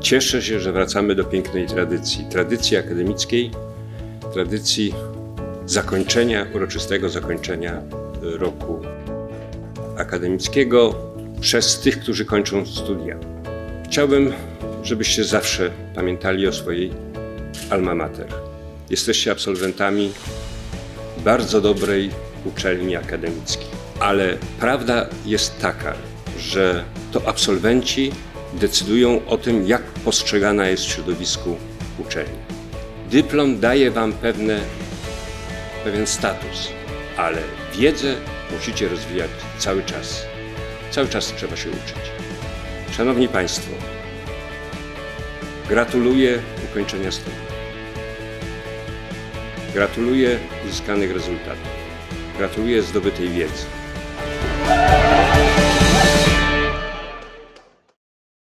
Cieszę się, że wracamy do pięknej tradycji. Tradycji akademickiej, tradycji zakończenia, uroczystego zakończenia roku akademickiego przez tych, którzy kończą studia. Chciałbym, żebyście zawsze pamiętali o swojej alma mater. Jesteście absolwentami bardzo dobrej uczelni akademickiej. Ale prawda jest taka, że to absolwenci decydują o tym, jak postrzegana jest w środowisku uczelni. Dyplom daje Wam pewne, pewien status, ale wiedzę musicie rozwijać cały czas. Cały czas trzeba się uczyć. Szanowni Państwo, gratuluję ukończenia studiów. Gratuluję uzyskanych rezultatów. Gratuluję zdobytej wiedzy.